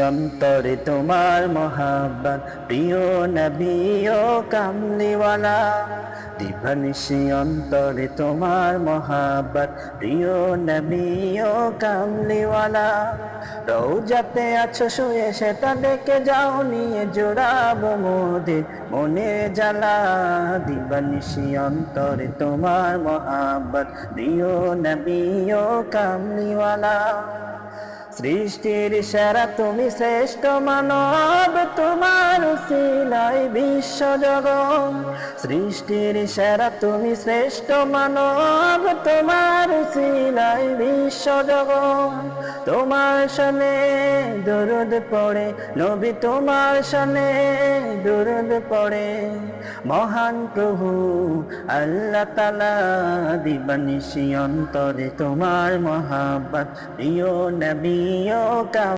অন্তরে তোমার মহাব্বাত, প্রিয় নবী কামলিওয়ালা। দিবানিশি অন্তরে তোমার মহাব্বাত, প্রিয় নবী ও কামলিওয়ালা। রৌজাতে আছো, শুয়ে সেটা দেখে যাও, নিয়ে জোড়াবো মোদের মনে জ্বালা। দিবানিশি অন্তরে তোমার মহাব্বাত, প্রিয় নবী কামলিওয়ালা। সৃষ্টির সেরা তুমি শ্রেষ্ঠ মানব, তোমার সিলাই বিশ্ব জগৎ। সৃষ্টির সেরা তুমি শ্রেষ্ঠ মানব, তোমার সিলাই বিশ্ব জগৎ। তোমার সামনে দরুদ পড়ে, নবী তোমার সামনে দরুদ পড়ে। মহান প্রভু, আল্লাহ তালা দিবানিশি অন্তরে তোমার মহাব্বত, প্রিয় নবী ও